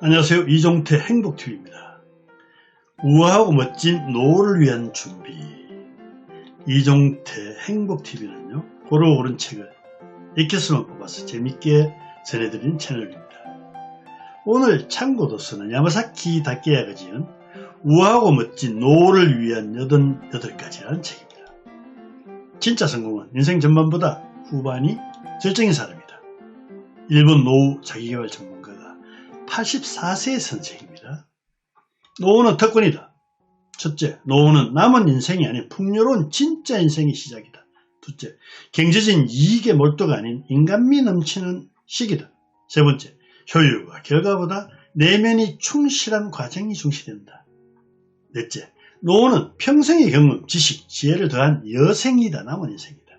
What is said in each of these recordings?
안녕하세요. 이종태 행복TV입니다. 우아하고 멋진 노후를 위한 준비 이종태 행복TV는요. 고루 고른 책을 읽겠으면 뽑아서 재밌게 전해드리는 채널입니다. 오늘 참고도서는 야마사키 다케야가 지은 우아하고 멋진 노후를 위한 88가지라는 책입니다. 진짜 성공은 인생 전반보다 후반이 절정인 사람이다. 일본 노후 자기개발 전문가가 84세의 선생입니다. 노후는 특권이다. 첫째, 노후는 남은 인생이 아닌 풍요로운 진짜 인생의 시작이다. 둘째, 경제적인 이익의 몰두가 아닌 인간미 넘치는 시기다. 세 번째, 효율과 결과보다 내면이 충실한 과정이 중시된다. 넷째, 노후는 평생의 경험, 지식, 지혜를 더한 여생이다. 남은 인생이다.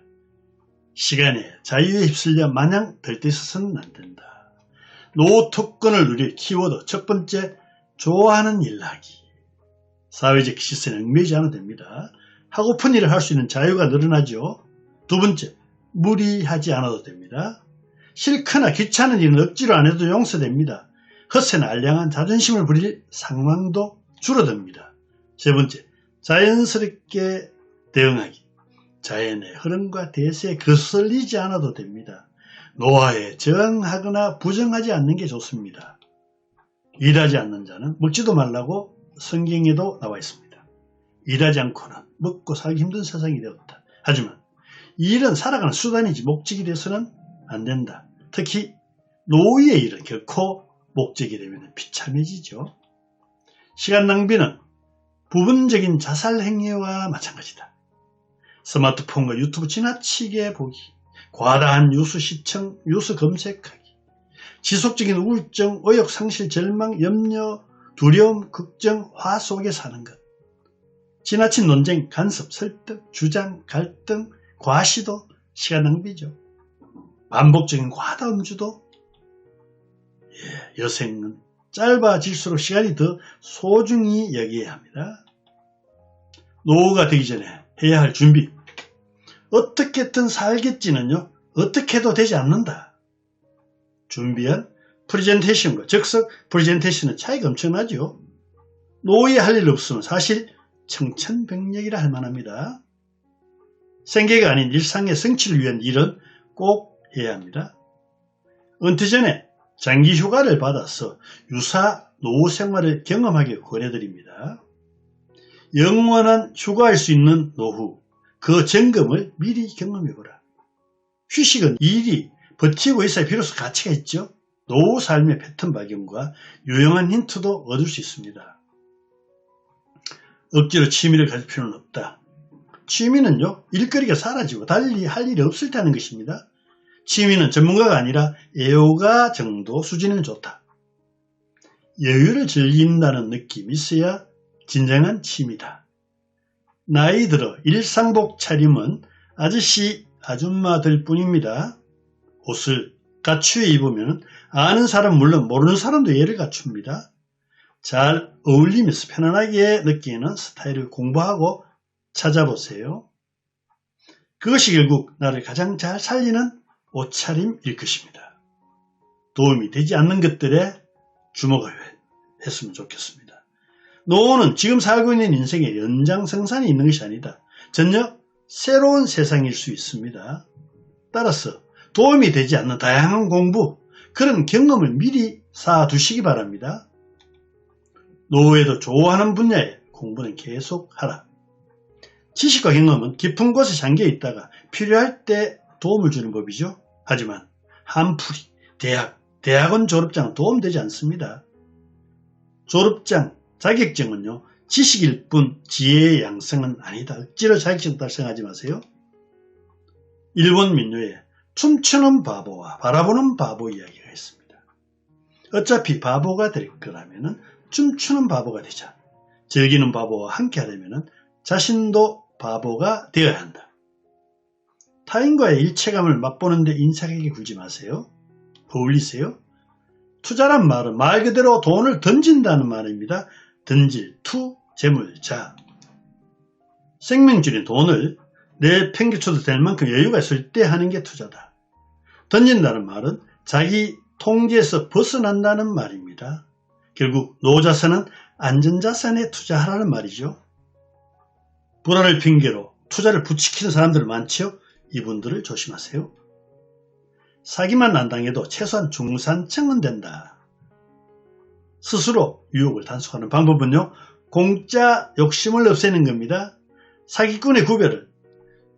시간에 자유에 휩쓸려 마냥 들떠있어서는 안 된다. 노후 특권을 누릴 키워드 첫 번째, 좋아하는 일 하기. 사회적 시선에 얽매이지 않아도 됩니다. 하고픈 일을 할 수 있는 자유가 늘어나죠. 두 번째, 무리하지 않아도 됩니다. 싫거나 귀찮은 일은 억지로 안 해도 용서됩니다. 헛새나 알량한 자존심을 부릴 상황도 줄어듭니다. 세 번째, 자연스럽게 대응하기. 자연의 흐름과 대세에 거슬리지 않아도 됩니다. 노화에 저항하거나 부정하지 않는 게 좋습니다. 일하지 않는 자는 먹지도 말라고 성경에도 나와 있습니다. 일하지 않고는 먹고 살기 힘든 세상이 되었다. 하지만 일은 살아가는 수단이지 목적이 돼서는 안 된다. 특히 노후의 일은 결코 목적이 되면 비참해지죠. 시간 낭비는 부분적인 자살 행위와 마찬가지다. 스마트폰과 유튜브 지나치게 보기, 과다한 뉴스 시청, 뉴스 검색하기, 지속적인 우울증, 의욕 상실, 절망, 염려, 두려움, 걱정, 화 속에 사는 것. 지나친 논쟁, 간섭, 설득, 주장, 갈등, 과시도 시간 낭비죠. 반복적인 과다 음주도 예, 여생은 짧아질수록 시간이 더 소중히 여겨야 합니다. 노후가 되기 전에 해야 할 준비. 어떻게든 살겠지는요. 어떻게 해도 되지 않는다. 준비한 프레젠테이션과 즉석 프레젠테이션은 차이가 엄청나죠. 노후에 할일 없으면 사실 청천벽력이라 할 만합니다. 생계가 아닌 일상의 성취를 위한 일은 꼭 해야 합니다. 은퇴 전에 장기 휴가를 받아서 유사 노후 생활을 경험하게 권해드립니다. 영원한 휴가할 수 있는 노후, 그 점검을 미리 경험해보라. 휴식은 일이 버티고 있어야 비로소 가치가 있죠. 노후 삶의 패턴 발견과 유용한 힌트도 얻을 수 있습니다. 억지로 취미를 가질 필요는 없다. 취미는요, 일거리가 사라지고 달리 할 일이 없을 때 하는 것입니다. 취미는 전문가가 아니라 애호가 정도 수준이면 좋다. 여유를 즐긴다는 느낌이 있어야 진정한 취미다. 나이 들어 일상복 차림은 아저씨, 아줌마들 뿐입니다. 옷을 갖추어 입으면 아는 사람 물론 모르는 사람도 예를 갖춥니다. 잘 어울리면서 편안하게 느끼는 스타일을 공부하고 찾아보세요. 그것이 결국 나를 가장 잘 살리는 옷차림일 것입니다. 도움이 되지 않는 것들에 주목을 했으면 좋겠습니다. 노후는 지금 살고 있는 인생의 연장생산이 있는 것이 아니다. 전혀 새로운 세상일 수 있습니다. 따라서 도움이 되지 않는 다양한 공부, 그런 경험을 미리 쌓아두시기 바랍니다. 노후에도 좋아하는 분야의 공부는 계속하라. 지식과 경험은 깊은 곳에 잠겨 있다가 필요할 때 도움을 주는 법이죠. 하지만 한풀이, 대학, 대학원 졸업장은 도움되지 않습니다. 졸업장, 자격증은요. 지식일 뿐 지혜의 양성은 아니다. 억지로 자격증 달성하지 마세요. 일본 민요에 춤추는 바보와 바라보는 바보 이야기가 있습니다. 어차피 바보가 될 거라면 춤추는 바보가 되자. 즐기는 바보와 함께 하려면 자신도 바보가 되어야 한다. 타인과의 일체감을 맛보는데 인사하게 굴지 마세요. 어울리세요? 투자란 말은 말 그대로 돈을 던진다는 말입니다. 던질, 투, 재물, 자. 생명줄인 돈을 내 팽개쳐도 될 만큼 여유가 있을 때 하는 게 투자다. 던진다는 말은 자기 통제에서 벗어난다는 말입니다. 결국 노자산은 안전자산에 투자하라는 말이죠. 불안을 핑계로 투자를 부추기는 사람들 많죠? 이분들을 조심하세요. 사기만 안 당해도 최소한 중산층은 된다. 스스로 유혹을 단속하는 방법은요. 공짜 욕심을 없애는 겁니다. 사기꾼의 구별은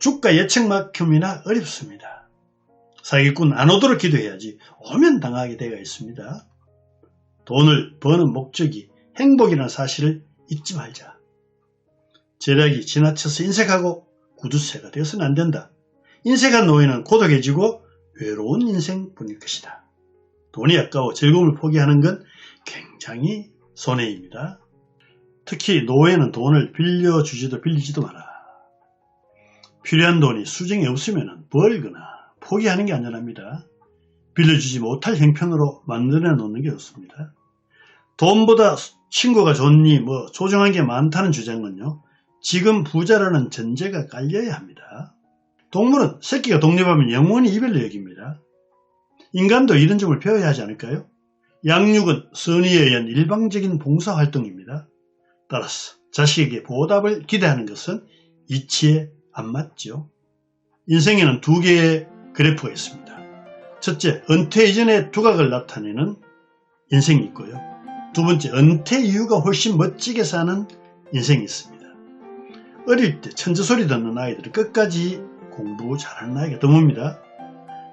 주가 예측만큼이나 어렵습니다. 사기꾼 안 오도록 기도해야지 오면 당하게 되어 있습니다. 돈을 버는 목적이 행복이라는 사실을 잊지 말자. 재력이 지나쳐서 인색하고 구두쇠가 되어서는 안 된다. 인색한 노예는 고독해지고 외로운 인생 뿐일 것이다. 돈이 아까워 즐거움을 포기하는 건 굉장히 손해입니다. 특히 노예는 돈을 빌려주지도 빌리지도 마라. 필요한 돈이 수정이 없으면 벌거나 포기하는 게 안전합니다. 빌려주지 못할 형편으로 만들어 놓는 게 좋습니다. 돈보다 친구가 좋니 뭐 소중한 게 많다는 주장은요. 지금 부자라는 전제가 깔려야 합니다. 동물은 새끼가 독립하면 영원히 이별로 여깁니다. 인간도 이런 점을 배워야 하지 않을까요? 양육은 선의에 의한 일방적인 봉사활동입니다. 따라서 자식에게 보답을 기대하는 것은 이치에 안 맞죠. 인생에는 두 개의 그래프가 있습니다. 첫째, 은퇴 이전의 두각을 나타내는 인생이 있고요. 두 번째, 은퇴 이후가 훨씬 멋지게 사는 인생이 있습니다. 어릴 때 천재 소리 듣는 아이들은 끝까지 공부 잘하는 아이가 드뭅니다.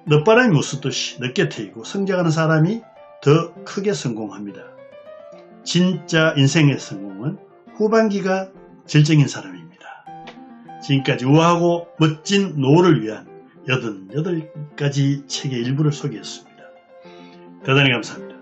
늦바람이 무섭듯이 늦게 트이고 성장하는 사람이 더 크게 성공합니다. 진짜 인생의 성공은 후반기가 절정인 사람입니다. 지금까지 우아하고 멋진 노를 위한 88가지 책의 일부를 소개했습니다. 대단히 감사합니다.